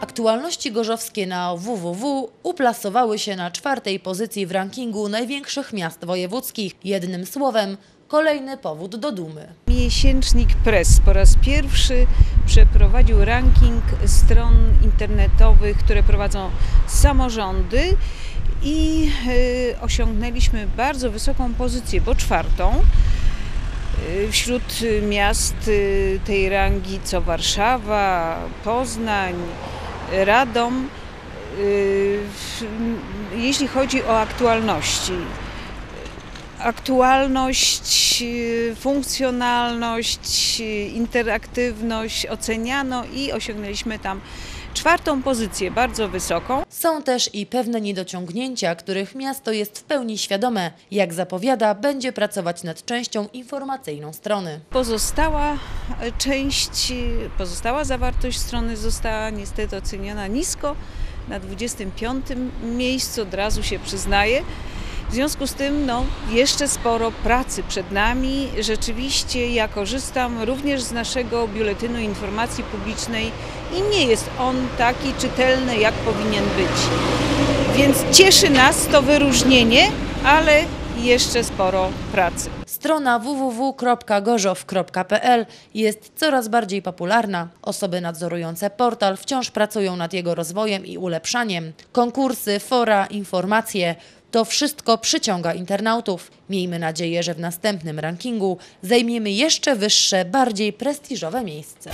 Aktualności gorzowskie na www uplasowały się na czwartej pozycji w rankingu największych miast wojewódzkich. Jednym słowem, kolejny powód do dumy. Miesięcznik Press po raz pierwszy przeprowadził ranking stron internetowych, które prowadzą samorządy i y, osiągnęliśmy bardzo wysoką pozycję, bo czwartą. Y, Wśród miast y, tej rangi co Warszawa, Poznań, Radom, y, jeśli chodzi o aktualności aktualność, y, funkcjonalność, y, interaktywność oceniano i osiągnęliśmy tam czwartą pozycję, bardzo wysoką. Są też i pewne niedociągnięcia, których miasto jest w pełni świadome. Jak zapowiada, będzie pracować nad częścią informacyjną strony. Pozostała e, część, y, pozostała zawartość strony została niestety oceniona nisko, na 25 miejscu, od razu się przyznaję. W związku z tym no, jeszcze sporo pracy przed nami. Rzeczywiście ja korzystam również z naszego biuletynu informacji publicznej i nie jest on taki czytelny, jak powinien być. Więc cieszy nas to wyróżnienie, ale jeszcze sporo pracy. Strona www.gorzow.pl jest coraz bardziej popularna. Osoby nadzorujące portal wciąż pracują nad jego rozwojem i ulepszaniem. Konkursy, fora, informacje to wszystko przyciąga internautów. Miejmy nadzieję, że w następnym rankingu zajmiemy jeszcze wyższe, bardziej prestiżowe miejsce.